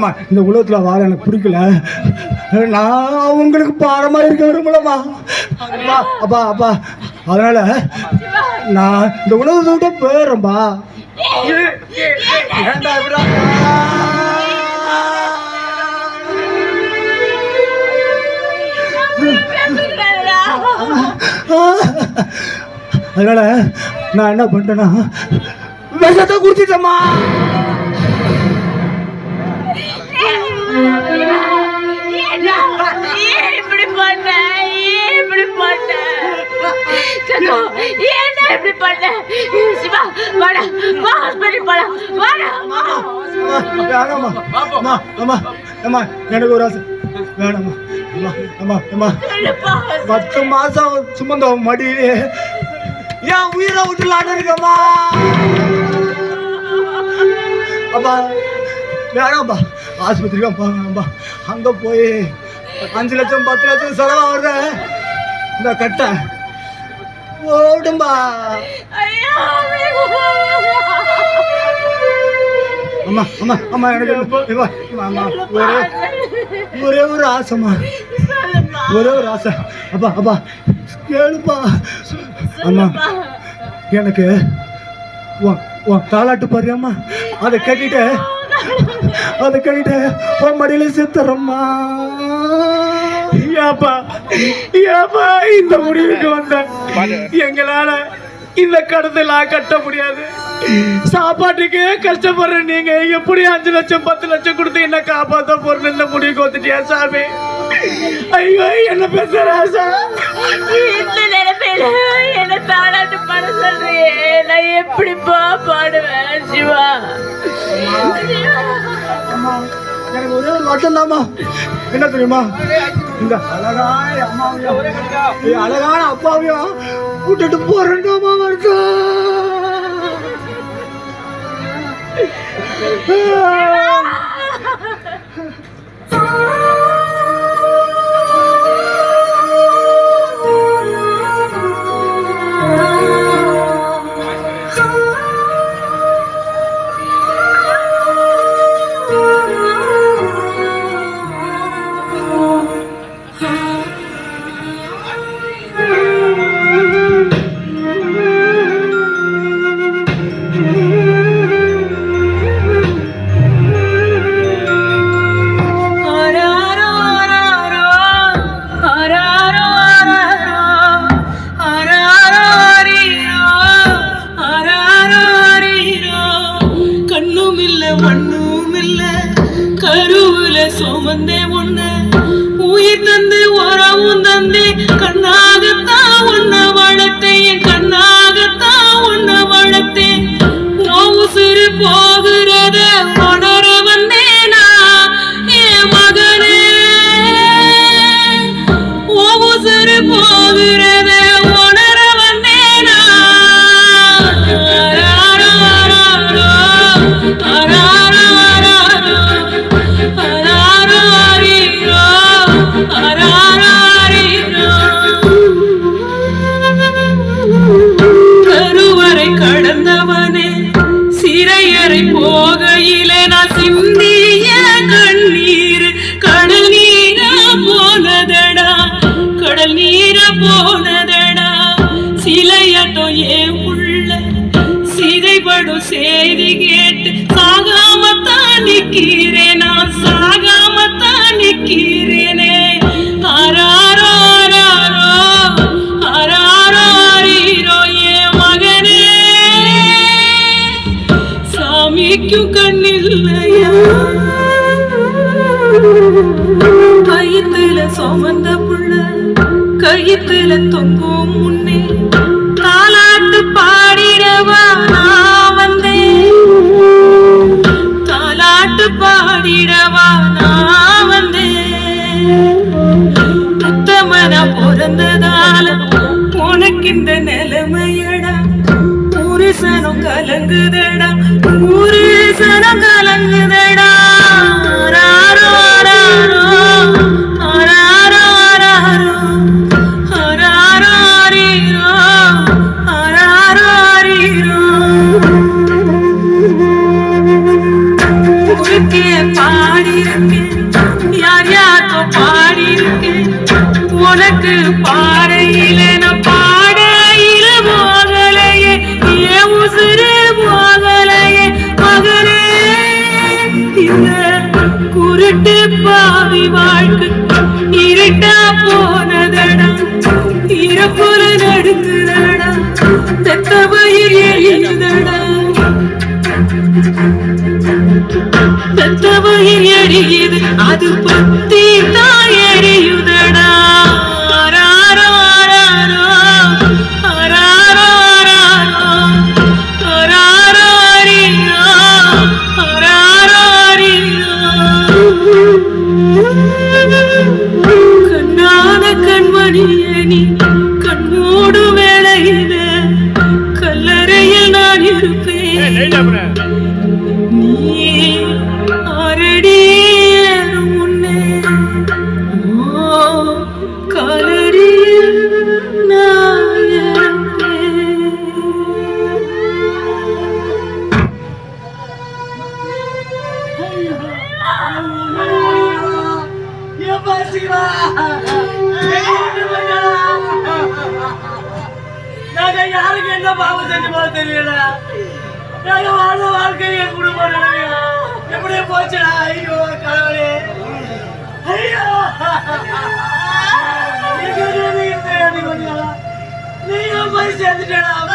அம்மா, இந்த உலகத்துல வாழ எனக்கு பிடிக்கல. நான் உங்களுக்கு பாரமா இருக்க விரும்பலம்மா. அப்பா அப்பா அப்பா. அதனால நான் இந்த உலகத்தை விட்டு போயிடுறேன்பா அதனால நான் என்ன பண்ணிட்டேன்னா விஷத்தை குடிச்சிட்டேம்மா. இப்படி பண்ண இப்படி பண்ண ஏன்டா இப்படி பண்ண சிவா வாடா வா ஹாஸ்பிட்டல் போலாம் வாடா வேணாம்மா அம்மா அம்மா அம்மா எனக்கு ஒரு ஆசை வேணாம்மா அம்மா அம்மா அம்மா பத்து மாசம் சுமந்த மடியிலே என் உயிரை விட்டுலான்னு இருக்கம்மா அப்பா வேணாம்ப்பா ஆஸ்பத்திரிக்கா போங்கப்பா அங்கே போய் அஞ்சு லட்சம் பத்து லட்சம் செலவாகுது இந்த கட்டை. ஓடும்பா அம்மா. அம்மா அம்மா எனக்கு அம்மா, ஒரே ஒரே ஒரு ஆசைம்மா. ஒரே ஒரு ஆசை. அப்பா அப்பா கேளுப்பா. அம்மா எனக்கு உன் உன் தாலாட்டு பாரும்மா அதை கட்டிட்டு அதை கட்டிட்டு உன் மடியில செத்துறம்மா ஏப்பா ஏப்பா இந்த முடிவுக்கு வந்த. எங்களால இந்த கடத்தலாம் கட்ட முடியாது. சாப்பாட்டுக்கு கஷ்டப்படுற நீங்க எப்படி அஞ்சு லட்சம் பத்து லட்சம் கொடுத்து என்ன காப்பாத்த போறேன்னு இந்த முடிவுக்கு வந்துட்டியா சாமி? ஐயோ என்ன பேசுற நிலைமையில என்ன தாளாட்டு பாட சொல்றியே நான் எப்படி போ பாடுவேன் சிவா? அம்மா, எனக்கு ஒரே ஒரு வருத்தம் தாம்மா என்ன தெரியுமா? இந்த அழகான அம்மாவையும் அழகான அப்பாவையும் விட்டுட்டு போறேன்டாமா வருஷம் சுமந்தே ஒண்ணு உயிர் தந்து உறவும் தந்தே கண்ணா கயிற்றுல சுமந்த புள்ள கயிற்றுல தொங்கும் முன்னே தாலாட்டு பாடிடவா நான் வந்தேன். தாலாட்டு பாடிடவா நான் வந்தேன். புத்தமனா பிறந்ததால உனக்கு இந்த நிலைமையடா புருஷனும் கலங்குதடா உனக்கு பாறையில நான் பாடையில போகலையே ஏன் உசுறு போகலையே மகனே இந்த குருட்டு பாவி வாழ்க்கை இருட்டா போனதடா. இறப்புல நடுக்குதடா நாங்க யாருக்கு என்ன பாவம் செஞ்சுமோ தெரியல நாங்க வாழ்ந்த வாழ்க்கை என் குடும்பம் நிலைமையா போச்சுடா ஐயோ கடவுளே ஐயோ நீ நீயும் போய் சேர்ந்துட்டடா.